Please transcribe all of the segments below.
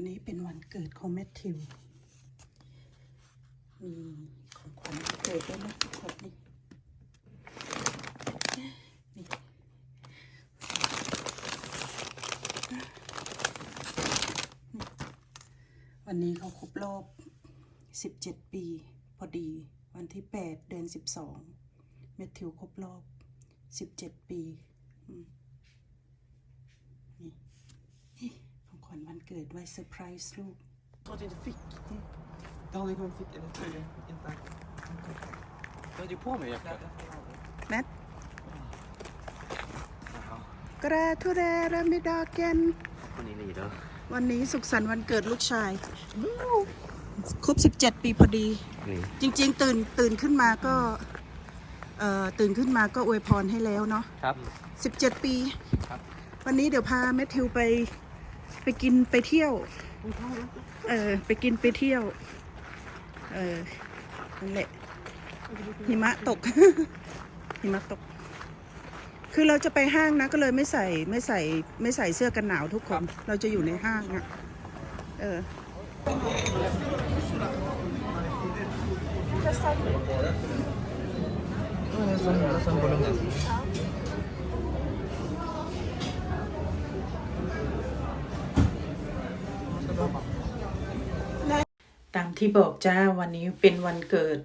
วันนี้เป็นวันเกิดของแมทธิว มีของขวัญเกิดด้วยนะทุกคนนี่นี่วันนี้เขาครบรอบ 17 ปี พอดีวันที่ 8 เดือน 12 แมทธิวครบรอบ 17 ปี อืม ของขวัญวันเกิดไว้เซอร์ไพรส์ลูก Jag att jag inte fick. Det hade kommit fick eller troligen inte. Jag hade ju på mig jackan. แมท Jaha. กราทูเรรามิดาเกน Hon är lider. วันนี้สุขสันต์วันเกิดลูกชายครบ 17 ปีพอดี Nej. จริงๆ ตื่นตื่นขึ้นมาก็เอ่อตื่นขึ้นมาก็อวยพรให้แล้วเนาะ ครับ 17 ปี ครับ วันนี้เดี๋ยวพาแมทธิวไป ไปกินไปเที่ยว เออ ไปกินไปเที่ยว เออนั่นแหละหิมะตก หิมะตก คือเราจะไปห้างนะ ก็เลยไม่ใส่ไม่ใส่ไม่ใส่เสื้อกันหนาวทุกคน เราจะอยู่ในห้างอะเออ Nästan, nästan bolognese. ตาม ที่บอกจ้าวันนี้เป็นวันเกิด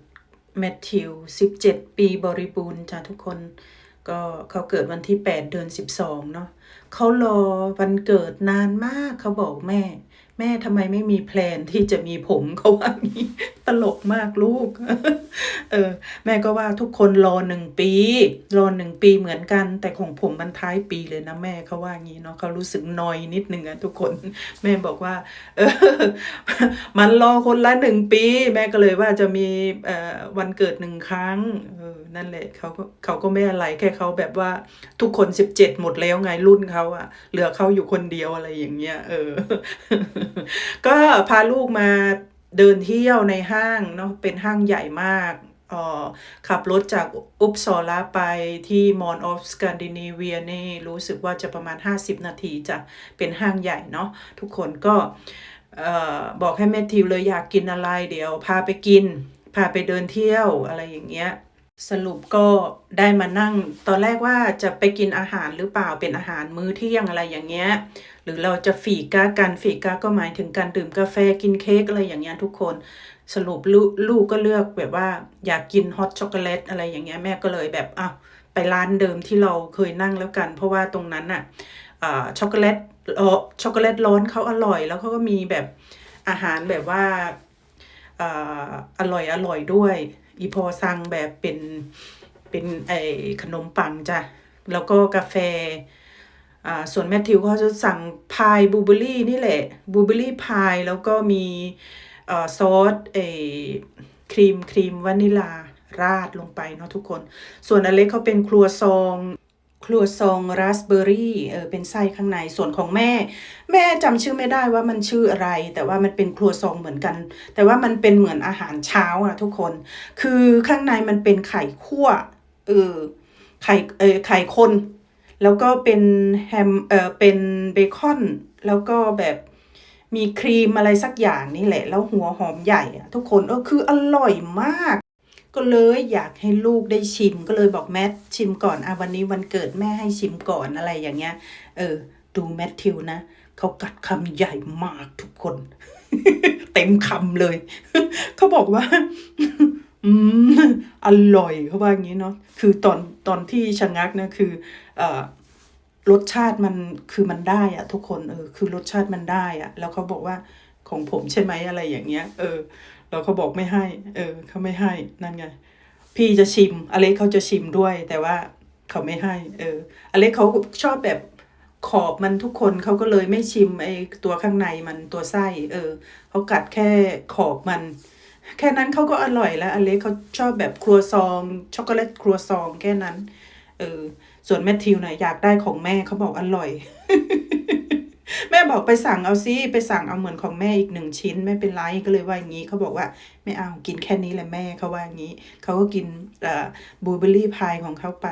แมทธิว 17 ปีบริบูรณ์จ้าทุกคน ก็เขาเกิดวันที่ 8 เดือน 12 เนาะเขารอวันเกิดนานมากเขาบอกแม่ แม่ทำไมไม่มีแพลนที่จะมีผมเขาว่างี้ตลกมากลูก เออ แม่ก็ว่าทุกคนรอหนึ่งปี รอหนึ่งปีเหมือนกัน แต่ของผมมันท้ายปีเลยนะแม่เขาว่างี้เนาะเขารู้สึกนอยนิดนึงอะทุกคน แม่บอกว่า เออ มันรอคนละหนึ่งปี แม่ก็เลยว่าจะมีเอ่อวันเกิดหนึ่งครั้ง เออ นั่นแหละเขาก็เขาก็ไม่อะไรแค่เขาแบบว่าทุกคนสิบเจ็ดหมดแล้วไงรุ่นเขาอะเหลือเขาอยู่คนเดียวอะไรอย่างเงี้ย เออ ก็พาลูกมาเดินเที่ยวในห้างเนาะเป็นห้างใหญ่มากอ่อขับรถจากอุปซอลาไปที่มอนออฟส c นดิเนเวียนี่รู้สึกว่าจะประมาณ 50 นาทีจะเป็นห้างใหญ่เนาะทุกคนก็เอ่อบอกให้แมทิวเลยอยากกินอะไรเดี๋ยวพาไปกิน พาไปเดินเที่ยวอะไรอย่างเงี้ย สรุปก็ได้มานั่ง ตอนแรกว่าจะไปกินอาหารหรือเปล่าเป็นอาหารมื้อเที่ยงอะไรอย่างเงี้ย หรือเราจะฝีก้ากันฝีก้าก็หมายถึงการดื่มกาแฟกินเค้กอะไรอย่างเงี้ยทุกคน สรุปลูกลูกก็เลือกแบบว่าอยากกินฮอตช็อกโกแลตอะไรอย่างเงี้ยแม่ก็เลยแบบอะไปร้านเดิมที่เราเคยนั่งแล้วกัน เพราะว่าตรงนั้นอะอ่าช็อกโกแลตช็อกโกแลตร้อนเขาอร่อย แล้วเขาก็มีแบบอาหารแบบว่าอ่าอร่อยอร่อยด้วย อีพอสั่งแบบเป็นเป็นไอขนมปังจ้ะ แล้วก็กาแฟอ่าส่วนแมทธิวเขาจะสั่งพายบูเบอรี่นี่แหละบูเบอรี่พายแล้วก็มีอ่อซอสไออครีมครีมวานิลาราดลงไปเนาะทุกคน ส่วนอเล็กเขาเป็นครัวซอง ครัวซองราสเบอรี่เออเป็นไส้ข้างในส่วนของแม่ แม่จำชื่อไม่ได้ว่ามันชื่ออะไร แต่ว่ามันเป็นครัวซองเหมือนกัน แต่ว่ามันเป็นเหมือนอาหารเช้าอะทุกคน คือข้างในมันเป็นไข่คั่วเออไข่เออไข่คน แล้วก็เป็นแฮมเออเป็นเบคอน แล้วก็แบบมีครีมอะไรสักอย่างนี่แหละ แล้วหัวหอมใหญ่อะทุกคนเออคืออร่อยมาก ก็เลยอยากให้ลูกได้ชิมก็เลยบอกแมทชิมก่อนอะวันนี้วันเกิดแม่ให้ชิมก่อนอะไรอย่างเงี้ย เออ ดูแมทธิวนะเขากัดคำใหญ่มากทุกคน เต็มคำเลย เขาบอกว่า อืมอร่อยเขาว่าอย่างนี้เนาะคือตอนตอนที่ชะงักนี่ยคือ เอ่อรสชาติมันคือมันได้อะทุกคนเออคือรสชาติมันได้อะแล้วเขาบอกว่าของผมใช่ไหมอะไรอย่างเงี้ย เออ แล้วเขาบอกไม่ให้ เออเขาไม่ให้นั่นไงพี่จะชิม อเล็กเขาจะชิมด้วย แต่ว่าเขาไม่ให้ เออ อเล็กเขาชอบแบบขอบมันทุกคนเขาก็เลยไม่ชิมไอตัวข้างในมันตัวไส้ เออเขากัดแค่ขอบมัน แค่นั้นเขาก็อร่อยแล้ว อเล็กเขาชอบแบบครัวซอง ช็อกโกแลตครัวซองแค่นั้น เออ ส่วนแมทธิวเนี่ยอยากได้ของแม่เขาบอกอร่อย ม่บอกไปสั่งเอาซิไปสั่งเอาเหมือนของแม่อีกหนึ่งชิ้นไม่เป็นไรก็เลยว่าอย่างนี้เขาบอกว่าไม่เอากินแค่นี้แหละแม่เขาว่าอย่างนี้เขาก็กินเอ่อบูเบอรี่พายของเขาไป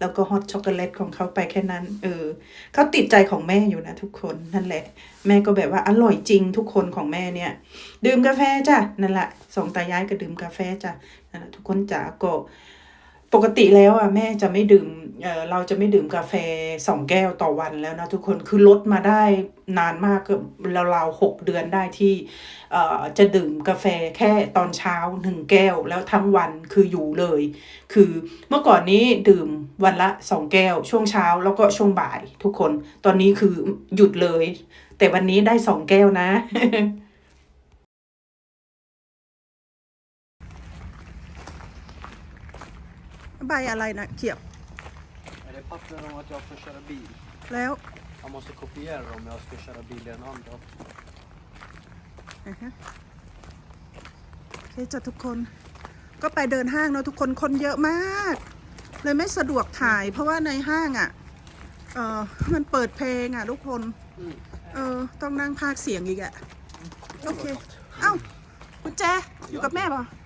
แล้วก็ฮอตช็อกโกแลตของเขาไปแค่นั้นเออเขาติดใจของแม่อยู่นะทุกคนนั่นแหละ แม่ก็แบบว่าอร่อยจริงทุกคนของแม่เนี่ย ดื่มกาแฟจ้ะนั่นแหละสองตายายก็ดื่มกาแฟจ้ะนั่นแหละทุกคนจ๋าก็ปกติแล้วอะแม่จะไม่ดื่ม เเราจะไม่ดื่มกาแฟสองแก้วต่อวันแล้วนะทุกคนคือลดมาได้นานมากก็ราวๆหกเดือนได้ที่จะดื่มกาแฟแค่ตอนเช้าหนึ่งแก้วแล้วทั้งวันคืออยู่เลย คือเมื่อก่อนนี้ดื่มวันละสองแก้ว ช่วงเช้าแล้วก็ช่วงบ่ายทุกคนตอนนี้คือหยุดเลย แต่วันนี้ได้สองแก้วนะใบอะไรนะเขียบ Är det papper om att jag får köra bil? แล้ว Jag måste kopiera dem om jag ska köra bil i en annan dag. อ่าฮะโอเคจ้ะทุกคนก็ไปเดินห้างเนาะทุกคนคนเยอะมาก เลยไม่สะดวกถ่าย เพราะว่าในห้างอะ่ะเออมันเปิดเพลงอะ่ะ ทุกคนเออต้องนั่งพากย์เสียงอีกอะ่ะ โอเค เอ้ากุญแจอยู่กับแม่ป่ะ Ja,